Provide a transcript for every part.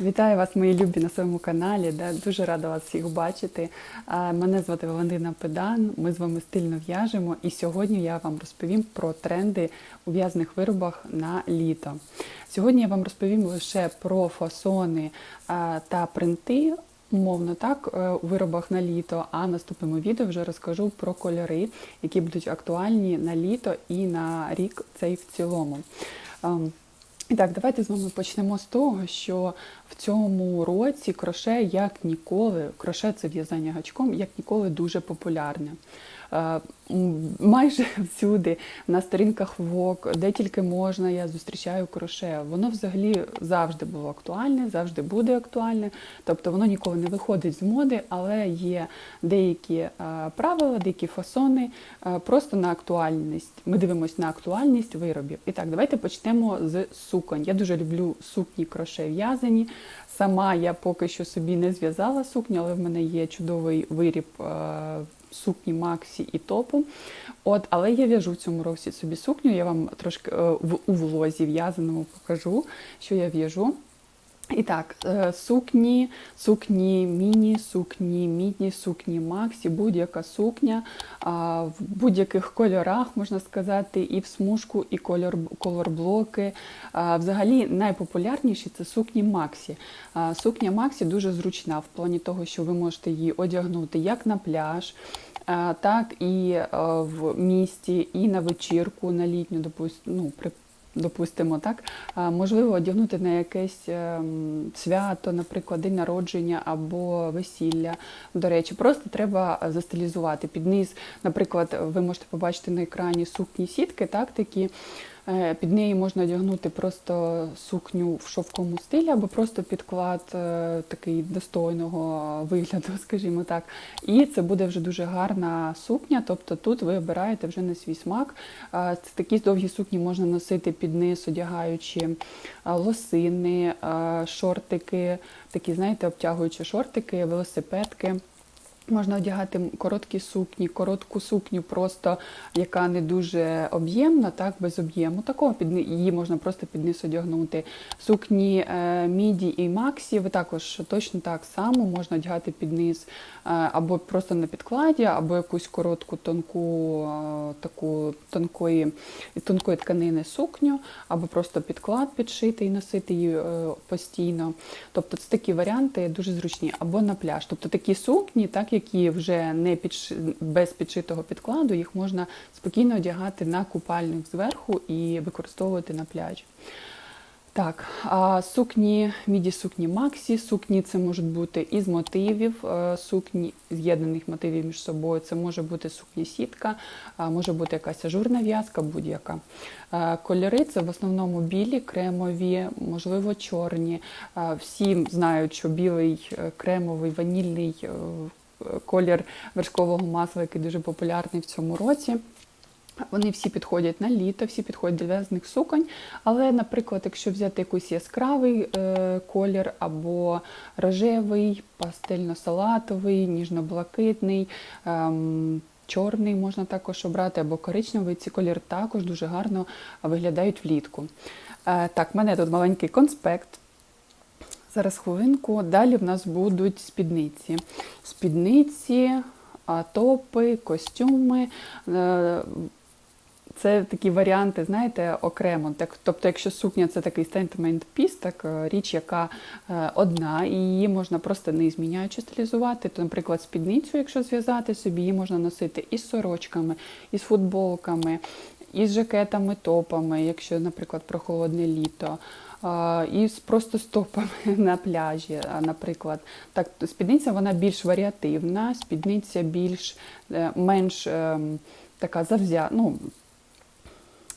Вітаю вас, мої любі, на своєму каналі. Да, Дуже рада вас всіх бачити. Мене звати Валентина Педан. Ми з вами стильно в'яжемо. І сьогодні я вам розповім про тренди у в'язних виробах на літо. Сьогодні я вам розповім лише про фасони та принти. Умовно так, е, у виробах на літо, а в наступному відео вже розкажу про кольори, які будуть актуальні на літо і на рік цей в цілому. І так, давайте з вами почнемо з того, що в цьому році кроше як ніколи, кроше це в'язання гачком, як ніколи дуже популярне. Е, Майже всюди, на сторінках ВОК, де тільки можна, я зустрічаю кроше. Воно взагалі завжди було актуальне, завжди буде актуальне. Тобто воно ніколи не виходить з моди, але є деякі е, правила, деякі фасони е, просто на актуальність. Ми дивимося на актуальність виробів. І так, давайте почнемо з суконь. Я дуже люблю сукні кроше в'язані. Сама я поки що собі не зв'язала сукню, але в мене є чудовий виріб сукні Максі і топу. От, але я в'яжу в цьому році собі сукню. Я вам трошки е, у влозі в'язаному покажу, що я в'яжу. І так, е, сукні, сукні міні, сукні мідні, сукні Максі, будь-яка сукня в будь-яких кольорах, можна сказати, і в смужку, і кольор, колорблоки. Взагалі найпопулярніші це сукні Максі. Сукня Максі дуже зручна в плані того, що ви можете її одягнути як на пляж. Так і е, в місті, і на вечірку, на літню, допустимо, ну, при допустимо, так, можливо, одягнути на якесь ем, свято, наприклад, день народження або весілля. До речі, просто треба застилізувати під низ. Наприклад, ви можете побачити на екрані сукні сітки, так, такі. Е, Під неї можна одягнути просто сукню в шовковому стилі або просто підклад е, такий достойного вигляду, скажімо так. І це буде вже дуже гарна сукня. Тобто тут ви обираєте вже на свій смак. Е, такі довгі сукні можна носити під низ, одягаючи лосини, шортики, такі, знаєте, обтягуючі шортики, велосипедки. Можна одягати короткі сукні, коротку сукню, просто яка не дуже об'ємна, так, без об'єму. Такого під її можна просто під низ одягнути. Сукні е, міді і максі, ви також точно так само можна одягати під низ е, або просто на підкладі, або якусь коротку, тонку, е, таку тонкої, тонкої тканини сукню, або просто підклад підшити і носити її е, постійно. Тобто це такі варіанти дуже зручні, або на пляж. Тобто такі сукні, так які вже не підш... без підшитого підкладу, їх можна спокійно одягати на купальник зверху і використовувати на пляжі. Так, а сукні, міді сукні Максі, сукні це можуть бути із мотивів, е, сукні з'єднаних мотивів між собою. Це може бути сукні сітка, може бути якась ажурна в'язка, будь-яка. Е, Кольори це в основному білі, кремові, можливо, чорні. Е, Всі знають, що білий, кремовий, ванільний колір вершкового масла, який дуже популярний в цьому році. Вони всі підходять на літо, всі підходять до в'язаних суконь. Але, наприклад, якщо взяти якийсь яскравий е, колір або рожевий, пастельно-салатовий, ніжно-блакитний, ем, чорний можна також обрати, або коричневий, ці кольори також дуже гарно виглядають влітку. Е, так, в мене тут маленький конспект. Зараз хвилинку. Далі в нас будуть спідниці. Спідниці, топи, костюми. Е, Це такі варіанти, знаєте, окремо. Так, тобто, якщо сукня це такий piece, так е, річ, яка е, одна, і її можна просто не зміняючи стилізувати, то, наприклад, спідницю, якщо зв'язати собі, її можна носити із сорочками, із футболками, із жакетами, топами, якщо, наприклад, прохолодне літо. І з просто стопами на пляжі, наприклад. Так, спідниця вона більш варіативна, спідниця більш е, менш ем, така завзя, ну,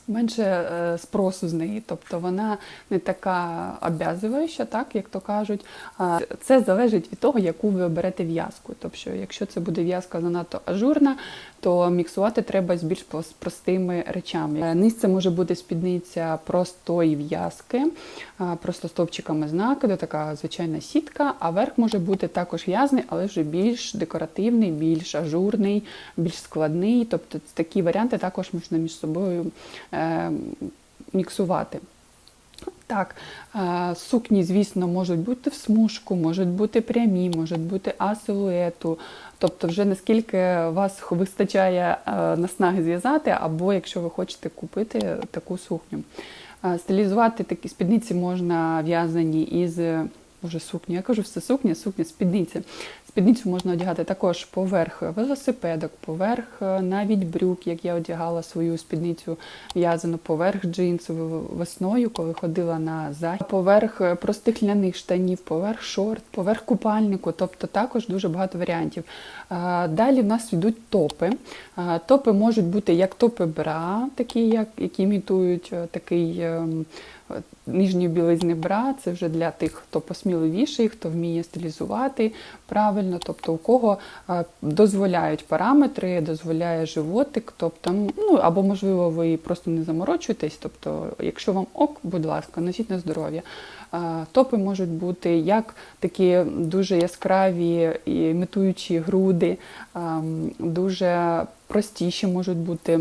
менше е, спросу з неї, тобто вона не така обв'язуюча, так як то кажуть. Це залежить від того, яку ви оберете в'язку. Тобто, якщо це буде в'язка занадто ажурна, то міксувати треба з більш простими речами. Е, Низ це може бути спідниця простої в'язки, просто стовпчиками з накиду, така звичайна сітка, а верх може бути також в'язний, але вже більш декоративний, більш ажурний, більш складний. Тобто такі варіанти також можна між собою е, міксувати. Так, е, сукні, звісно, можуть бути в смужку, можуть бути прямі, можуть бути асилуету. Тобто, вже наскільки вас вистачає е, наснаги зв'язати, або якщо ви хочете купити таку сукню. Е, Стилізувати такі спідниці можна в'язані із е, Боже, сукні. Я кажу, все сукня, сукня, спідниці. Спідницю можна одягати також поверх велосипедок, поверх е, навіть брюк, як я одягала свою спідницю в'язану, поверх джинсу в- весною, коли ходила на захід, поверх е, простих ляних штанів, поверх шорт, поверх купальнику. Тобто також дуже багато варіантів. Далі в нас йдуть топи. Топи можуть бути як топи бра, такі, як, які імітують е, такий. Нижньої білизни бра це вже для тих, хто посміливіший, хто вміє стилізувати правильно, тобто у кого дозволяють параметри, дозволяє животик, тобто, ну або можливо ви просто не заморочуєтесь. Тобто, якщо вам ок, будь ласка, носіть на здоров'я. Топи можуть бути як такі дуже яскраві, імітуючі груди, дуже простіші можуть бути.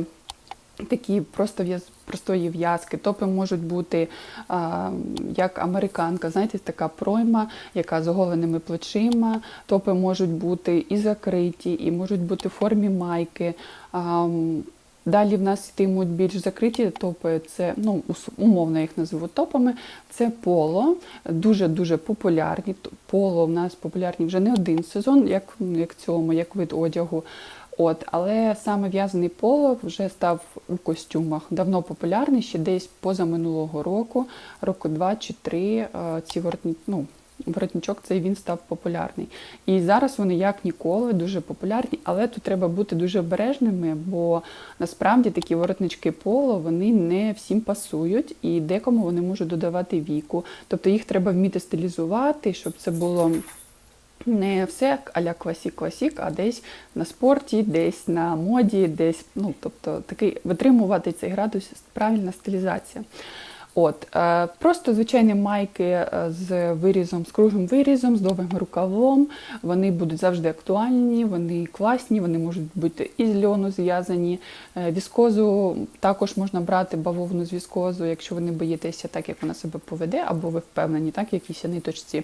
Такі просто простої в'язки. Топи можуть бути а, як американка, знаєте, така пройма, яка з оголеними плечима. Топи можуть бути і закриті, і можуть бути в формі майки. А, Далі в нас йтимуть більш закриті топи, це ну умовно їх назву топами. Це поло, дуже дуже популярні. Поло в нас популярні вже не один сезон, як, як цьому, як вид одягу. От, але саме в'язаний поло вже став у костюмах давно популярний, ще десь поза минулого року, року два чи три. е, Ці воротні, ну, воротничок цей він став популярний. І зараз вони як ніколи дуже популярні, але тут треба бути дуже обережними, бо насправді такі воротнички поло вони не всім пасують, і декому вони можуть додавати віку. Тобто їх треба вміти стилізувати, щоб це було. Не все аля а-ля класік-класік, а десь на спорті, десь на моді, десь, ну, тобто такий витримувати цей градус, правильна стилізація. От, е, просто звичайні майки е, з вирізом, з круглим вирізом, з довгим рукавом. Вони будуть завжди актуальні, вони класні, вони можуть бути із льону зв'язані. Е, віскозу також можна брати бавовну з віскозу, якщо ви не боїтеся так, як вона себе поведе, або ви впевнені, так, якійсь ниточці.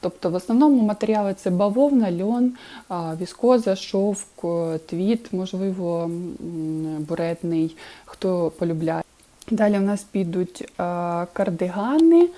Тобто, в основному матеріали це бавовна, льон, а, віскоза, шовк, е, твіт, можливо, буретний, хто полюбляє. Далі в нас підуть а, кардигани.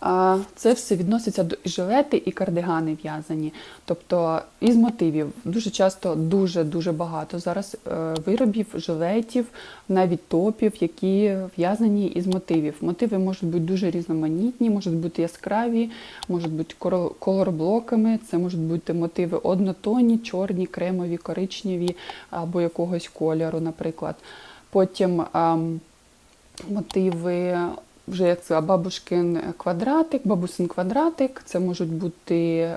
А, Це все відноситься до жилети і кардигани в'язані. Тобто із мотивів. Дуже часто дуже-дуже багато зараз е, виробів, жилетів, навіть топів, які в'язані із мотивів. Мотиви можуть бути дуже різноманітні, можуть бути яскраві, можуть бути колорблоками, це можуть бути мотиви однотонні, чорні, кремові, коричневі або якогось кольору, наприклад. Потім ам, мотиви, вже як це бабушкин квадратик, бабусин квадратик. Це можуть бути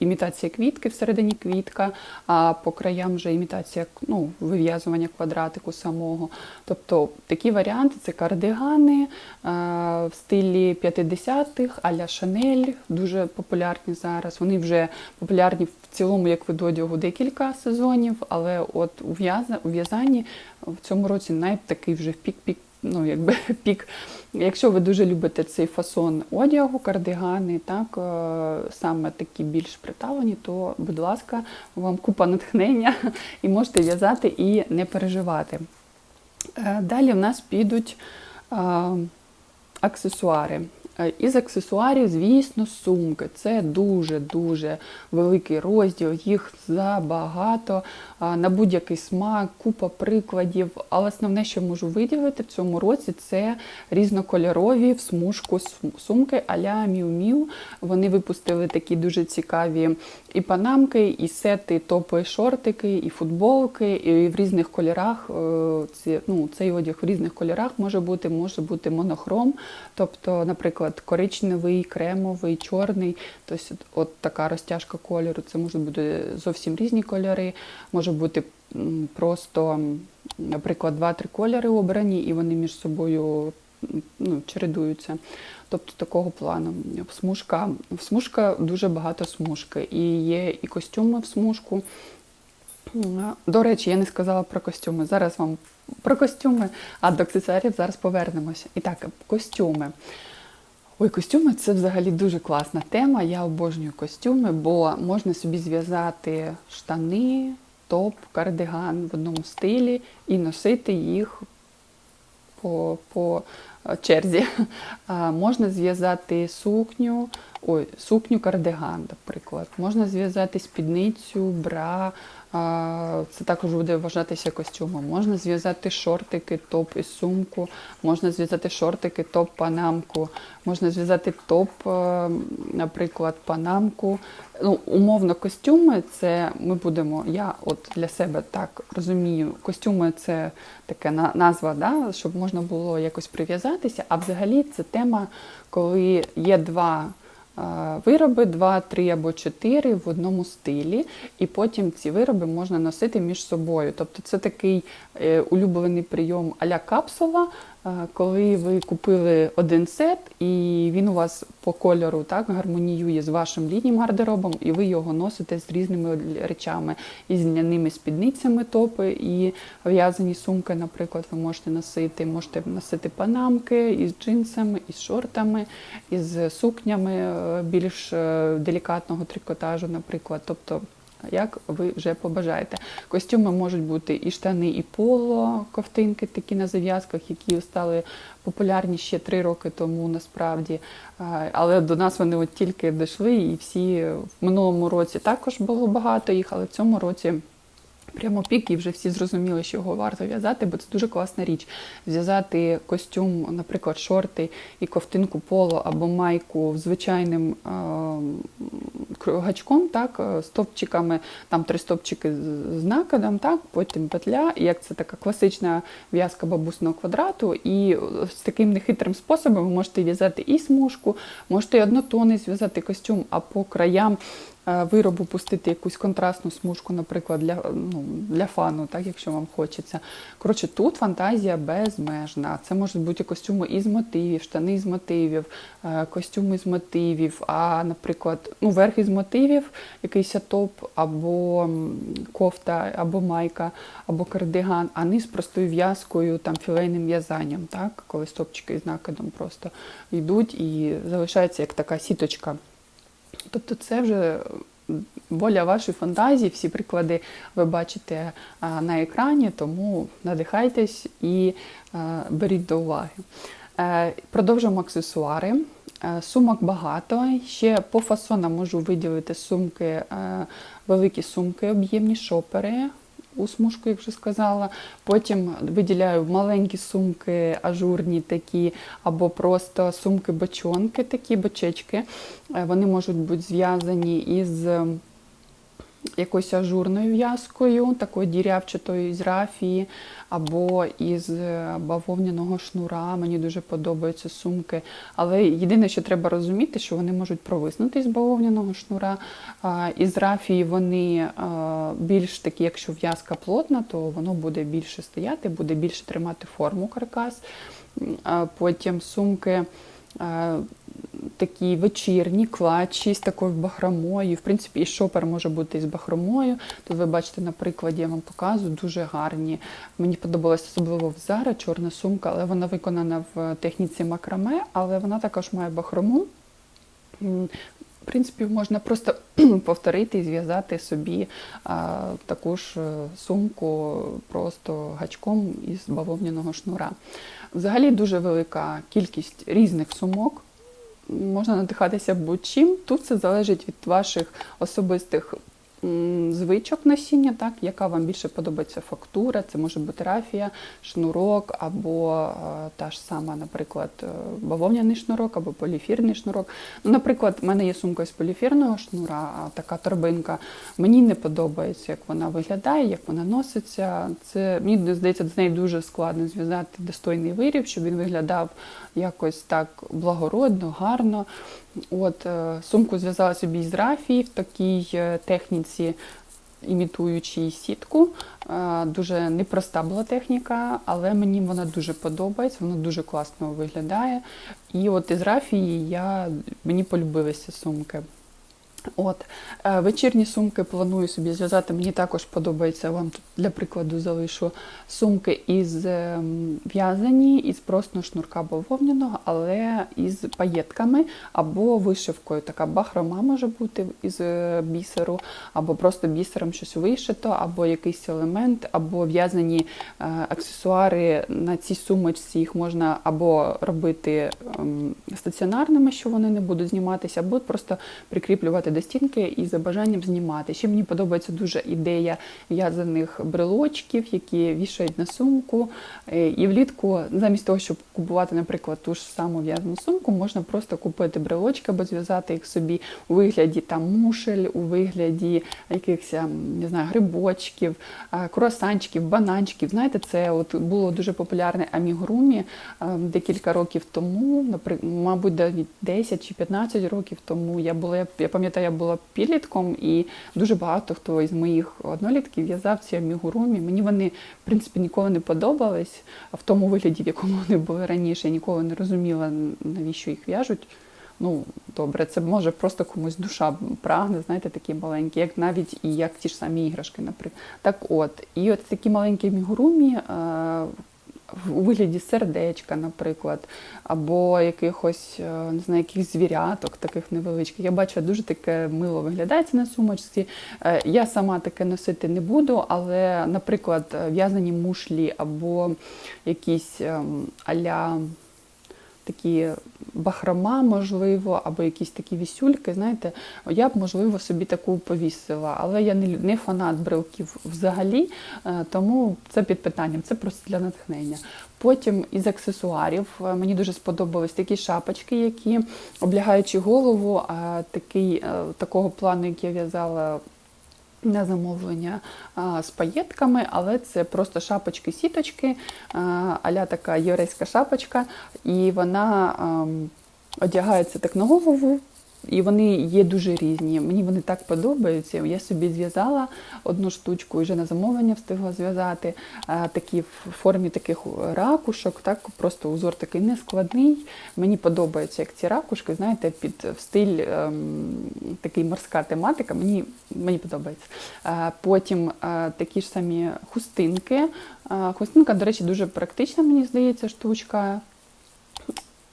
імітація квітки всередині квітка, а по краям вже імітація ну, вив'язування квадратику самого. Тобто такі варіанти це кардигани е, в стилі 50-х, а-ля Шанель, дуже популярні зараз. Вони вже популярні в цілому, як вид одягу, декілька сезонів, але от у в'язанні в цьому році навіть такий вже пік-пік ну, якби пік. Якщо ви дуже любите цей фасон одягу, кардигани, так, е, саме такі більш приталені, то, будь ласка, вам купа натхнення і можете в'язати і не переживати. Е, Далі в нас підуть е, аксесуари. Е, Із аксесуарів, звісно, сумки. Це дуже-дуже великий розділ, їх забагато, на будь-який смак, купа прикладів. Але основне, що можу виділити в цьому році, це різнокольорові в смужку сумки а-ля Miu-Miu. Вони випустили такі дуже цікаві і панамки, і сети, топи, шортики, і футболки, і в різних кольорах. е, Ці, ну, цей одяг в різних кольорах може бути, може бути монохром, тобто, наприклад, коричневий, кремовий, чорний. Тобто, от така розтяжка кольору. Це можуть бути зовсім різні кольори, може бути просто, наприклад, два-три кольори обрані, і вони між собою ну, чередуються. Тобто такого плану. Смужка, в смужка дуже багато смужки. І є і костюми в смужку. До речі, я не сказала про костюми. Зараз вам про костюми, а до аксесуарів зараз повернемося. І так, костюми. Ой, костюми це взагалі дуже класна тема. Я обожнюю костюми, бо можна собі зв'язати штани, топ, кардиган в одному стилі і носити їх по, по черзі. Можна зв'язати сукню, ой, сукню кардиган, наприклад. Можна зв'язати спідницю, бра. Це також буде вважатися костюмом. Можна зв'язати шортики, топ і сумку, можна зв'язати шортики, топ, панамку, можна зв'язати топ, е, наприклад, панамку. Ну, умовно, костюми це ми будемо. Я от для себе так розумію, костюми це така на- назва, да, щоб можна було якось прив'язатися. А взагалі це тема, коли є два. Вироби, два, три або чотири в одному стилі, і потім ці вироби можна носити між собою. Тобто це такий е, улюблений прийом а-ля капсула, коли ви купили один сет, і він у вас по кольору так гармоніює з вашим літнім гардеробом, і ви його носите з різними речами, і з льняними спідницями топи, і в'язані сумки, наприклад, ви можете носити. Можете носити панамки із джинсами, із шортами, із сукнями е, більш е, делікатного трикотажу, наприклад. Тобто як ви вже побажаєте. Костюми можуть бути і штани, і поло, ковтинки такі на зав'язках, які стали популярні ще три роки тому насправді. Але до нас вони от тільки дійшли, і всі в минулому році також було багато їх, але в цьому році. Прямо пік, і вже всі зрозуміли, що його варто в'язати, бо це дуже класна річ. Зв'язати костюм, наприклад, шорти і ковтинку поло або майку звичайним е, гачком, так, е, стопчиками, там три стопчики з- накидом, так, потім петля, як це така класична в'язка бабусного квадрату. І з таким нехитрим способом ви можете в'язати і смужку, можете і однотонний зв'язати костюм, а по краям е, виробу пустити якусь контрастну смужку, наприклад, для, ну, для фану, так, якщо вам хочеться. Коротше, тут фантазія безмежна. Це можуть бути костюми із мотивів, штани з мотивів, е, костюми з мотивів, а, наприклад, ну, верх із мотивів, якийсь топ, або кофта, або майка, або кардиган, а низ простою в'язкою, там філейним в'язанням, так, коли стопчики з накидом просто йдуть і залишається як така сіточка. Тобто це вже воля вашої фантазії, всі приклади ви бачите на екрані, тому надихайтесь і беріть до уваги. Е, Продовжуємо аксесуари. Е, Сумок багато. Ще по фасонам можу виділити сумки, е, великі сумки, об'ємні шопери. У смужку, як вже сказала. Потім виділяю маленькі сумки, ажурні такі, або просто сумки-бочонки, такі бочечки. Е, Вони можуть бути зв'язані із якоюсь ажурною в'язкою, такою дірявчатою із рафії, або із е, бавовняного шнура. Мені дуже подобаються сумки. Але єдине, що треба розуміти, що вони можуть провиснути із бавовняного шнура. Із рафії вони більш такі, якщо в'язка плотна, то воно буде більше стояти, буде більше тримати форму каркас. Потім сумки. Такі вечірні, клатчі з такою бахромою. В принципі, і шопер може бути із бахромою. Тут ви бачите на прикладі, я вам показую, дуже гарні. Мені подобалася особливо в Zara чорна сумка, але вона виконана в техніці макраме, але вона також має бахрому. В принципі, можна просто повторити і зв'язати собі а, таку ж е, сумку просто гачком із бавовняного шнура. Взагалі дуже велика кількість різних сумок. Можна надихатися будь-чим. Тут все залежить від ваших особистих звичок носіння, так, яка вам більше подобається фактура, це може бути рафія, шнурок, або е, та ж сама, наприклад, е, бавовняний шнурок, або поліфірний шнурок. Ну, наприклад, в мене є сумка з поліфірного шнура, а така торбинка. Мені не подобається, як вона виглядає, як вона носиться. Це мені здається, з нею дуже складно зв'язати достойний виріб, щоб він виглядав якось так благородно, гарно. От е, сумку зв'язала собі з рафії в такій е, техніці, імітуючи сітку. Е, Дуже непроста була техніка, але мені вона дуже подобається, вона дуже класно виглядає. І от із рафії я, мені полюбилися сумки. От е, вечірні сумки планую собі зв'язати. Мені також подобається. Вам тут для прикладу залишу сумки із ем, в'язані, із просто шнурка бавовняного, але із паєтками або вишивкою. Така бахрома може бути із е, бісеру, або просто бісером щось вишито, або якийсь елемент, або в'язані е, аксесуари на цій сумочці. Їх можна або робити ем, стаціонарними, що вони не будуть зніматися, або просто прикріплювати до стінки і за бажанням знімати. Ще мені подобається дуже ідея в'язаних брелочків, які вішають на сумку. Е, І влітку, замість того, щоб купувати, наприклад, ту ж саму в'язану сумку, можна просто купити брелочки або зв'язати їх собі у вигляді там мушель, у вигляді якихось ем, не знаю, грибочків, е, круасанчиків, бананчиків. Знаєте, це от було дуже популярне амігурумі ем, декілька років тому, мабуть, 10 чи 15 років тому. Я була, я пам'ятаю, я була підлітком, і дуже багато хто із моїх однолітків в'язав ці амігурумі. Мені вони, в принципі, ніколи не подобались в тому вигляді, в якому вони були раніше. Я ніколи не розуміла, навіщо їх в'яжуть. Ну, добре, це може просто комусь душа прагне, знаєте, такі маленькі, як навіть і як ті ж самі іграшки, наприклад. Так от, і от такі маленькі мігурумі е, у вигляді сердечка, наприклад, або якихось, е, не знаю, якихось звіряток, таких невеличких. Я бачу, дуже таке мило виглядається на сумочці. Е, Я сама таке носити не буду, але, наприклад, е, в'язані мушлі або якісь ем, аля такі бахрома, можливо, або якісь такі вісюльки, знаєте, я б, можливо, собі таку повісила. Але я не, фанат брелків взагалі, е, тому це під питанням, це просто для натхнення. Потім із аксесуарів е, мені дуже сподобались такі шапочки, які облягаючи голову, такий, е, такого плану, який я в'язала на замовлення а, з паєтками, але це просто шапочки-сіточки, аля така єврейська шапочка, і вона а, одягається так на голову. І вони є дуже різні. Мені вони так подобаються. Я собі зв'язала одну штучку і вже на замовлення встигла зв'язати. Такі в формі таких ракушок, так просто узор такий нескладний. Мені подобається, як ці ракушки, знаєте, під в стиль ем, такий морська тематика. Мені, мені подобається. А, потім а, такі ж самі хустинки. Хустинка, до речі, дуже практична, мені здається, штучка.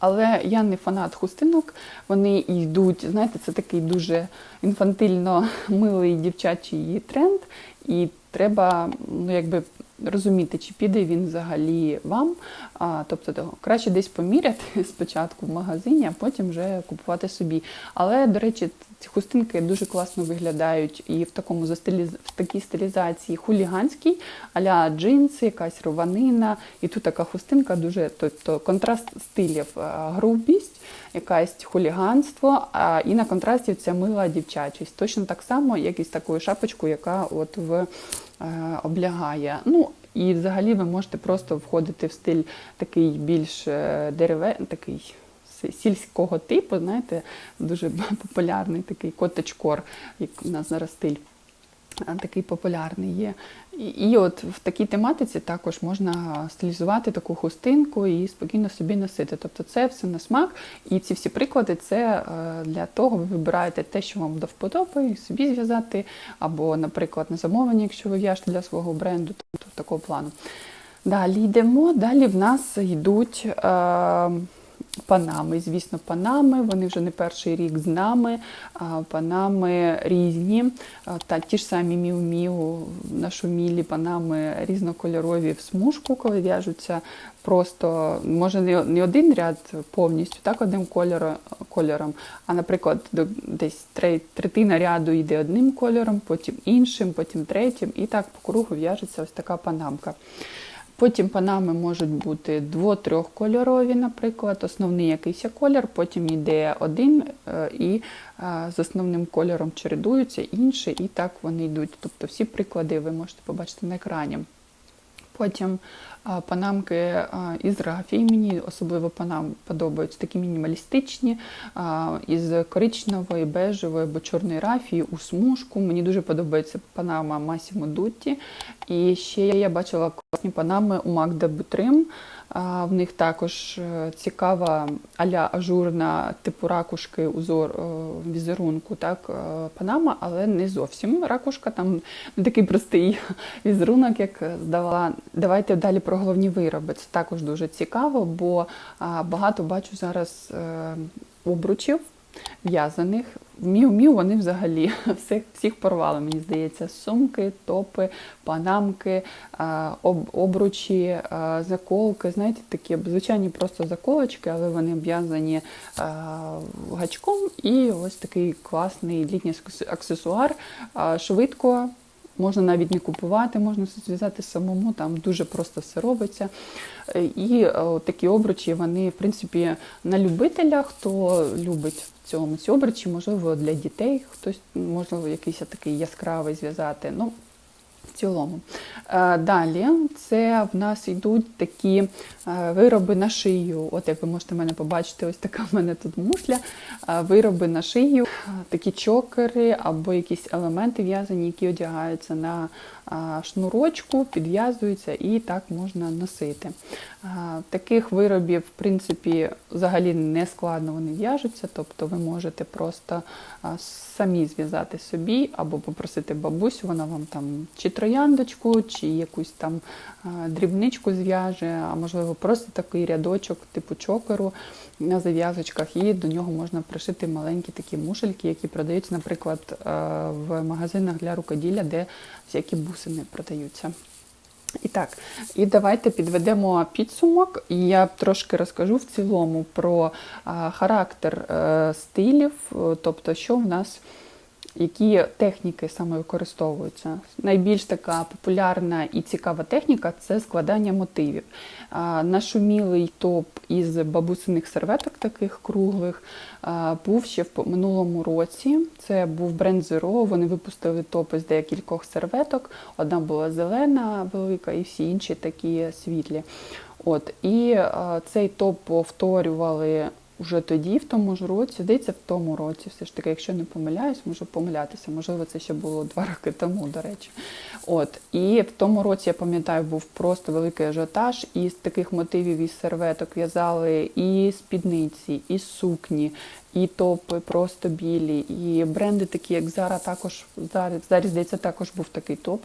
Але я не фанат хустинок. Вони йдуть, знаєте, це такий дуже інфантильно милий дівчачий тренд, і треба ну, якби розуміти, чи піде він взагалі вам. А, тобто то, краще десь поміряти спочатку в магазині, а потім вже купувати собі. Але, до речі, ці хустинки дуже класно виглядають і в такому застиліз... в такій стилізації хуліганській, аля джинси, якась рванина. І тут така хустинка дуже тобто контраст стилів, грубість, якась хуліганство, а і на контрасті ця мила дівчачість. Точно так само, як і з такою шапочкою, яка от в облягає. Ну, і взагалі ви можете просто входити в стиль такий більш е, дереве, такий сільського типу, знаєте, дуже популярний такий котечкор, як у нас зараз стиль. Такий популярний є. І, от в такій тематиці також можна стилізувати таку хустинку і спокійно собі носити. Тобто це все на смак. І ці всі приклади це е, для того, ви вибираєте те, що вам до вподоби, собі зв'язати, або, наприклад, на замовлення, якщо ви в'яжете для свого бренду, тобто такого плану. Далі йдемо. Далі в нас йдуть е, панами. Звісно, панами. Вони вже не перший рік з нами. Панами різні. Та ті ж самі міу-міу, нашумілі панами різнокольорові в смужку, коли в'яжуться. Просто може не один ряд повністю, так одним кольором, а, наприклад, десь третина ряду йде одним кольором, потім іншим, потім третім, і так по кругу в'яжеться ось така панамка. Потім панами можуть бути дво-трьохкольорові, наприклад, основний якийсь колір, потім йде один е, і е, з основним кольором чередуються інші, і так вони йдуть. Тобто всі приклади ви можете побачити на екрані. Потім панамки із рафії. Мені особливо панам подобаються такі мінімалістичні, із коричневої, бежевої або чорної рафії у смужку. Мені дуже подобається панама Масімо Дутті. І ще я бачила класні панами у Магда Бутрим. В них також е, цікава аля ажурна типу ракушки узор е, візерунку, так, е, панама, але не зовсім ракушка, там не такий простий візерунок, як здавала. Давайте далі про головні вироби. Це також дуже цікаво, бо багато бачу зараз обручів в'язаних. В Міу-Міу вони взагалі всіх, всіх порвали, мені здається, сумки, топи, панамки, обручі, заколки. Знаєте, такі звичайні просто заколочки, але вони обв'язані гачком. І ось такий класний літній аксесуар. Швидко. Можна навіть не купувати, можна зв'язати самому, там дуже просто все робиться. Е, І о, такі обручі, вони, в принципі, на любителя, хто любить в цьому ці обручі, можливо, для дітей, хтось можливо якийсь такий яскравий зв'язати. Ну, в цілому. Е, Далі це в нас йдуть такі е, вироби на шию. От як ви можете мене побачити, ось така в мене тут мушля. Е, Вироби на шию, такі чокери або якісь елементи в'язані, які одягаються на шнурочку, підв'язуються і так можна носити. Таких виробів, в принципі, взагалі не складно вони в'яжуться, тобто ви можете просто самі зв'язати собі або попросити бабусю, вона вам там чи трояндочку, чи якусь там дрібничку зв'яже, а можливо просто такий рядочок типу чокеру на зав'язочках, і до нього можна пришити маленькі такі мушельки, які продаються, наприклад, в магазинах для рукоділля, де всякі бусини продаються. І так, і давайте підведемо підсумок. І я трошки розкажу в цілому про характер е, стилів, е, тобто, що в нас, які техніки саме використовуються. Найбільш така популярна і цікава техніка це складання мотивів. Нашумілий топ із бабусиних серветок, таких круглих, був ще в минулому році. Це був бренд Zero. Вони випустили топ із декількох серветок. Одна була зелена, велика, і всі інші такі світлі. От і цей топ повторювали вже тоді, в тому ж році, здається, в тому році, все ж таки, якщо не помиляюсь, можу помилятися. Можливо, це ще було два роки тому, до речі. От і в тому році я пам'ятаю, був просто великий ажіотаж. І з таких мотивів із серветок в'язали і спідниці, і сукні, і топи просто білі, і бренди такі, як Zara також зараз, зараз здається, також був такий топ.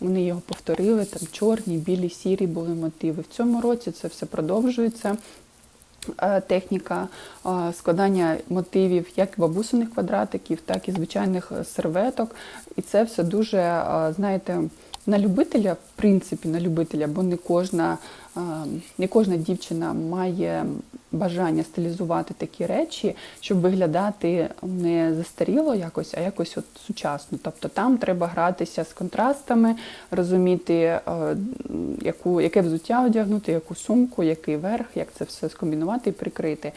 Вони його повторили, там чорні, білі, сірі були мотиви. В цьому році це все продовжується. Е, Техніка е, складання мотивів як бабусиних квадратиків, так і звичайних е, серветок. І це все дуже, знаєте, на любителя, в принципі, на любителя, бо не кожна, не кожна дівчина має бажання стилізувати такі речі, щоб виглядати не застаріло якось, а якось от сучасно. Тобто там треба гратися з контрастами, розуміти, е, яку, яке взуття одягнути, яку сумку, який верх, як це все скомбінувати і прикрити.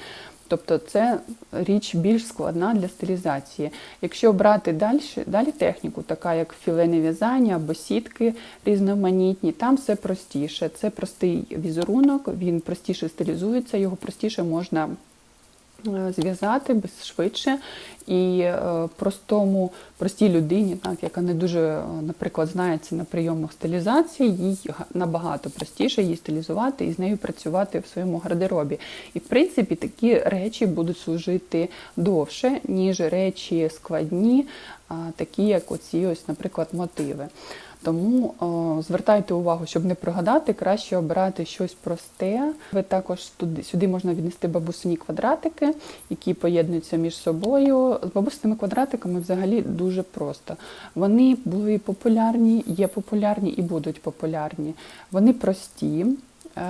Тобто це річ більш складна для стилізації. Якщо брати далі, далі техніку, така як філене в'язання або сітки різноманітні, там все простіше. Це простий візерунок, він простіше стилізується, його простіше можна е, зв'язати швидше. І е, простому, простій людині, так, яка не дуже, е, наприклад, знається на прийомах стилізації, їй набагато простіше її стилізувати і з нею працювати в своєму гардеробі. І в принципі такі речі будуть служити довше, ніж речі складні, такі як оці ось, наприклад, мотиви. Тому о, звертайте увагу, щоб не прогадати, краще обирати щось просте. Ви також туди сюди можна віднести бабусині квадратики, які поєднуються між собою. З бабусиними квадратиками взагалі дуже просто. Вони були популярні, є популярні і будуть популярні. Вони прості е,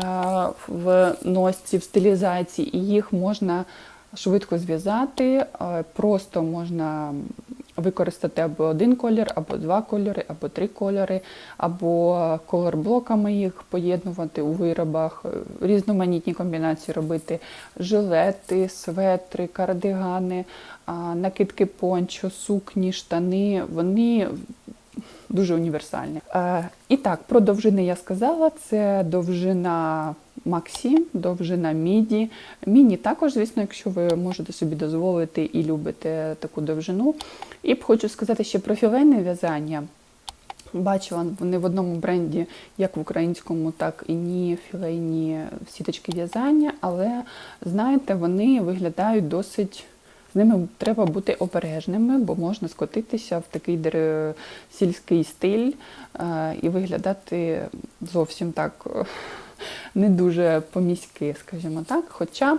в носці, в стилізації, і їх можна швидко зв'язати, е, просто можна використати або один колір, або два кольори, або три кольори, або колорблоками їх поєднувати у виробах, е, різноманітні комбінації робити жилети, светри, кардигани, накидки пончо, сукні, штани. Вони дуже універсальні. Е, І так, про довжини я сказала, це довжина Максі, довжина міді. Міні також, звісно, якщо ви можете собі дозволити і любите таку довжину. І б хочу сказати ще про філейне в'язання. Бачила вони в одному бренді, як в українському, так і ні філейні сіточки в'язання, але знаєте, вони виглядають досить. З ними треба бути обережними, бо можна скотитися в такий сільський стиль е, і виглядати зовсім так не дуже по-міськи, скажімо так. Хоча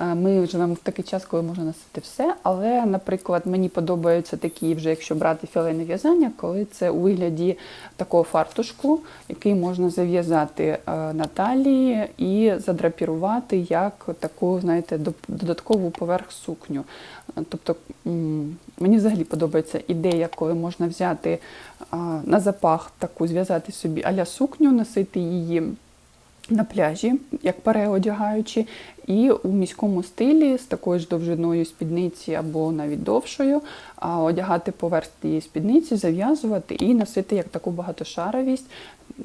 е, ми живемо в такий час, коли можна носити все. Але, наприклад, мені подобаються такі, вже якщо брати філейне в'язання, коли це у вигляді такого фартушку, який можна зав'язати е, на талії і задрапірувати як таку, знаєте, додаткову поверх сукню. Е, Тобто мені взагалі подобається ідея, коли можна взяти на запах таку, зв'язати собі аля сукню, носити її на пляжі, як переодягаючи, і у міському стилі з такою ж довжиною спідниці або навіть довшою, одягати поверх тієї спідниці, зав'язувати і носити як таку багатошаровість.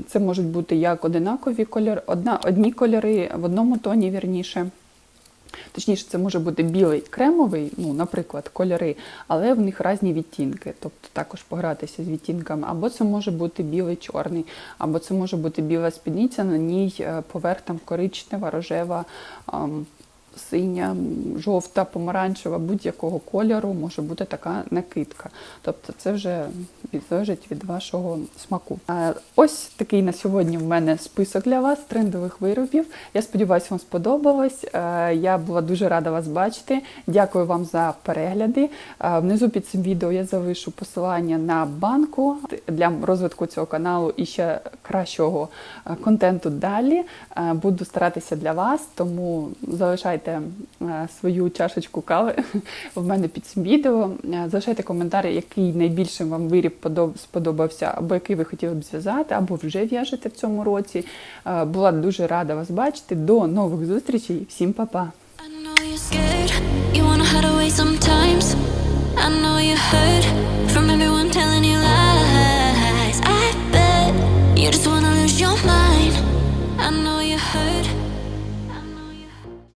Це можуть бути як одинакові кольори, одна, одні кольори в одному тоні, вірніше. Точніше, це може бути білий кремовий, ну, наприклад, кольори, але в них різні відтінки, тобто також погратися з відтінками. Або це може бути білий чорний, або це може бути біла спідниця, на ній е, поверх там коричнева, рожева, синя, жовта, помаранчева, будь-якого кольору може бути така накидка. Тобто це вже залежить від вашого смаку. Е, Ось такий на сьогодні в мене список для вас трендових виробів. Я сподіваюся, вам сподобалось. Е, Я була дуже рада вас бачити. Дякую вам за перегляди. Е, Внизу під цим відео я залишу посилання на банку для розвитку цього каналу і ще кращого контенту далі. Буду старатися для вас, тому залишайте залишайте е, свою чашечку кави в мене під цим відео. Е, залишайте коментар, який найбільше вам виріб сподобався, або який ви хотіли б зв'язати, або вже в'яжете в цьому році. Е, була дуже рада вас бачити. До нових зустрічей. Всім па-па! I know